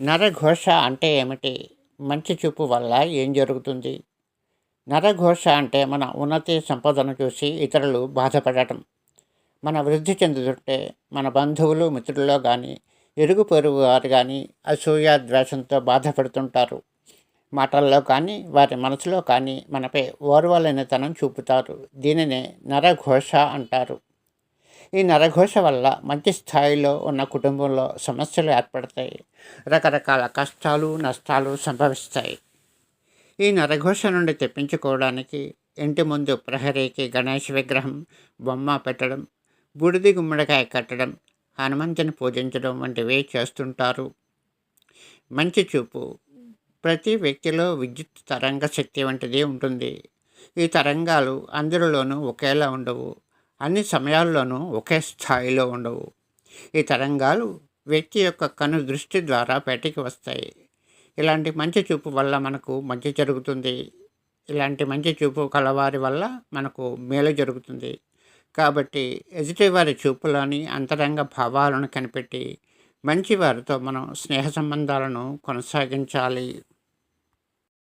నరఘోష అంటే ఏమిటి? మంచి చూపు వల్ల ఏం జరుగుతుంది? నరఘోష అంటే మన ఉన్నతి సంపదను చూసి ఇతరులు బాధపడటం. మన వృద్ధి చెందుతుంటే మన బంధువులు మిత్రుల్లో కానీ ఇరుగు పొరుగు వారు కానీ అసూయ ద్వేషంతో బాధపడుతుంటారు. మాటల్లో కానీ వారి మనసులో కానీ మనపై ఓర్వలేనితనం చూపుతారు. దీనినే నరఘోష అంటారు. ఈ నరఘోష వల్ల మంచి స్థాయిలో ఉన్న కుటుంబంలో సమస్యలు ఏర్పడతాయి. రకరకాల కష్టాలు నష్టాలు సంభవిస్తాయి. ఈ నరఘోష నుండి తెప్పించుకోవడానికి ఇంటి ముందు ప్రహరీకి గణేష్ విగ్రహం బొమ్మ పెట్టడం బూడిది గుమ్మడికాయ కట్టడం హనుమంతుని పూజించడం వంటివి చేస్తుంటారు. మంచి చూపు. ప్రతి వ్యక్తిలో విద్యుత్ తరంగ శక్తి వంటిది ఉంటుంది. ఈ తరంగాలు అందరిలోనూ ఒకేలా ఉండవు. అన్ని సమయాల్లోనూ ఒకే స్థాయిలో ఉండవు. ఈ తరంగాలు వ్యక్తి యొక్క కను దృష్టి ద్వారా బయటికి వస్తాయి. ఇలాంటి మంచి చూపు వల్ల మనకు మంచి జరుగుతుంది. ఇలాంటి మంచి చూపు కలవారి వల్ల మనకు మేలు జరుగుతుంది. కాబట్టి ఎదుటివారి చూపులోని అంతరంగ భావాలను కనిపెట్టి మంచి వారితో మనం స్నేహ సంబంధాలను కొనసాగించాలి.